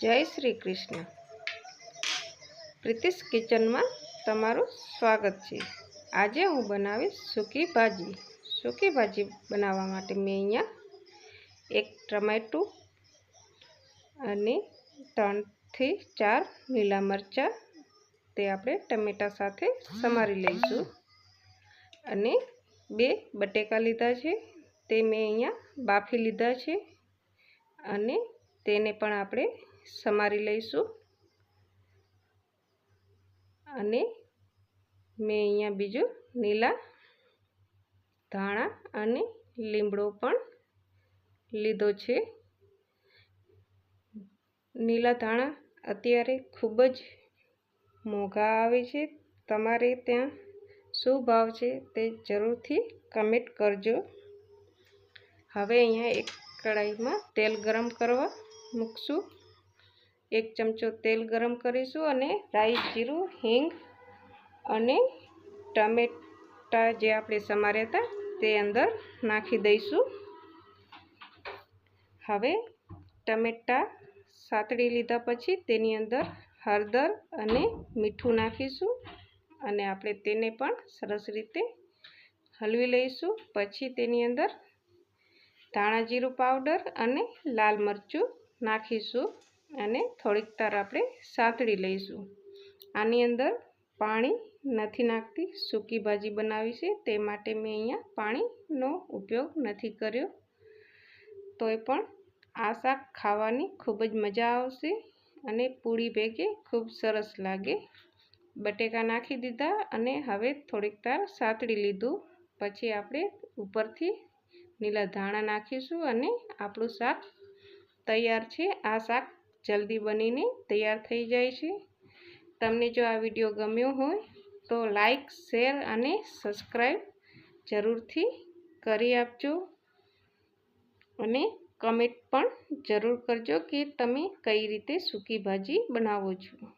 જય શ્રી કૃષ્ણ. પ્રિતિશ કિચનમાં તમારું સ્વાગત છે. આજે હું બનાવીશ સૂકી ભાજી. સૂકી ભાજી બનાવવા માટે મેં અહીંયા એક ટમેટું અને ત્રણથી ચાર લીલા મરચાં, તે આપણે ટમેટા સાથે સમારી લઈશું. અને બે બટેકા લીધા છે, તે મેં અહીંયા બાફી લીધા છે. અને તેને પણ આપણે સમારી લઈશું. અને મેં અહીંયા બીજું લીલા ધાણા અને લીમડો પણ લીધો છે. લીલા ધાણા અત્યારે ખૂબ જ મોંઘા આવે છે. તમારે ત્યાં શું ભાવ છે તે જરૂરથી કમેન્ટ કરજો. હવે અહીંયા એક કઢાઈમાં તેલ ગરમ કરવા મૂકશું. એક ચમચો તેલ ગરમ કરીશું અને રાઈ જીરું, હિંગ અને ટમેટા જે આપણે સમાર્યા હતા તે અંદર નાખી દઈશું. હવે ટમેટા સાતળી લીધા પછી તેની અંદર હળદર અને મીઠું નાખીશું અને આપણે તેને પણ સરસ રીતે હલવી લઈશું. પછી તેની અંદર ધાણા જીરું પાવડર અને લાલ મરચું નાખીશું. અને થોડીક તાર આપણે સાતળી લઈશું. આની અંદર પાણી નથી નાખતી, સૂકી ભાજી બનાવી છે, તે માટે મેં અહીંયા પાણીનો ઉપયોગ નથી કર્યો. તોય પણ આ શાક ખાવાની ખૂબ જ મજા આવશે અને પૂરી ભેગે ખૂબ સરસ લાગે. બટેકા નાખી દીધા અને હવે થોડીક તાર સાતળી લીધું. પછી આપણે ઉપરથી લીલા ધાણા નાખીશું અને આપણું શાક તૈયાર છે. આ શાક જલ્દી બનીને તૈયાર થઈ જાય છે. તમને જો આ વીડિયો ગમ્યો હોય તો લાઈક, શેર અને સબસ્ક્રાઈબ જરૂરથી કરી આપજો. અને કમેન્ટ પણ જરૂર કરજો કે તમે કઈ રીતે સૂકી ભાજી બનાવો છો.